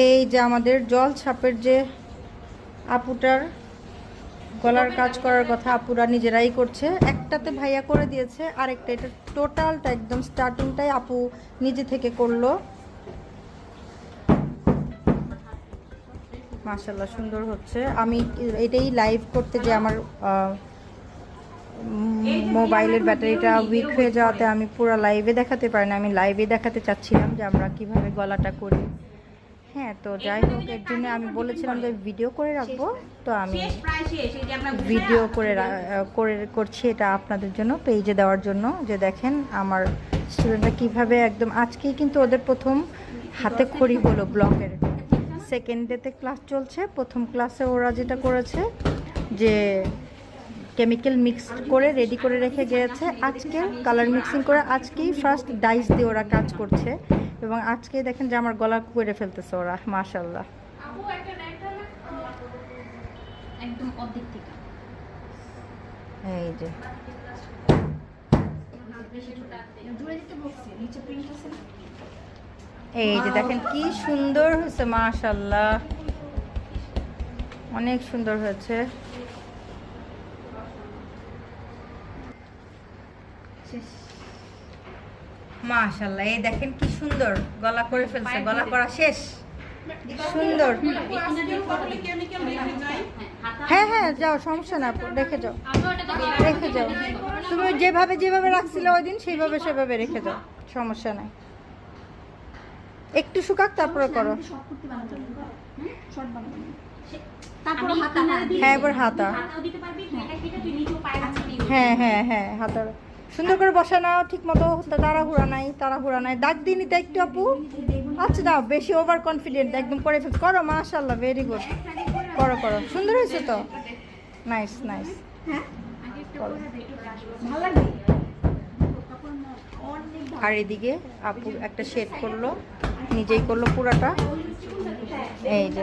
এই যে আমাদের জল ছাপের যে আপুটার গলার কাজ করার কথা আপুরা নিজেরাই করছে, একটাতে ভাইয়া করে দিয়েছে, আরেকটা এটা টোটালটা একদম স্টার্টিংটাই আপু নিজে থেকে করল। মাশাল্লাহ সুন্দর হচ্ছে। আমি এটাই লাইভ করতে যে আমার মোবাইলের ব্যাটারিটা উইক হয়ে যাওয়াতে আমি পুরো লাইভে দেখাতে পারি না, আমি লাইভে দেখাতে চাচ্ছিলাম যে আমরা কীভাবে গলাটা করি। হ্যাঁ তো যাই হোক এর জন্য আমি বলেছিলাম যে ভিডিও করে রাখব তো আমি ভিডিও করে করে করছি এটা আপনাদের জন্য পেজে দেওয়ার জন্য যে দেখেন আমার স্টুডেন্টরা কীভাবে একদম আজকেই কিন্তু ওদের প্রথম হাতে খড়ি হলো ব্লকের সেকেন্ড ডেতে ক্লাস চলছে প্রথম ক্লাসে ওরা যেটা করেছে যে কেমিক্যাল মিক্স করে রেডি করে রেখে গিয়েছে। আজকে কালার মিক্সিং করে আজকেই ফার্স্ট ডাইস দিয়ে ওরা কাজ করছে। এবং আজকে দেখেন যে আমার গলা করে ফেলতেছে ওরা মাশাল্লাহ এই যে। এই যে দেখেন কি সুন্দর হয়েছে মাশাল্লাহ অনেক সুন্দর হয়েছে। মাশাল্লাহ এই দেখেন কি সুন্দর গলা করে ফেলছে গলা করা শেষ। সুন্দর। হ্যাঁ হ্যাঁ যাও সমস্যা না রেখে যাও। রেখে যাও। তুমি যেভাবে যেভাবে রাখছিলে ওই দিন সেইভাবে সেভাবে রেখে যাও সমস্যা নাই। একটু শুকাক তারপরে করো। হাতা হ্যাঁ এবার হাতা। হ্যাঁ হ্যাঁ হ্যাঁ হাতার সুন্দর করে বসা নাও ঠিক মতো তাড়াহুড়া নাই তাড়াহুড়া নাই। ডাক দিই নিতে একটু আপু। আচ্ছা দাও, বেশি ওভার কনফিডেন্ট একদম করে ফেল করো মাশাল্লাহ ভেরি গুড করো করো। সুন্দর হয়েছে তো? নাইস নাইস আর এদিকে আপু একটা শেড করল, নিজেই করল পুরাটা। এই যে।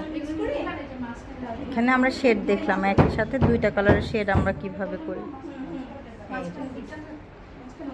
এখানে আমরা শেড দেখলাম, একই সাথে দুইটা কালারের শেড আমরা কীভাবে করি। এই যে।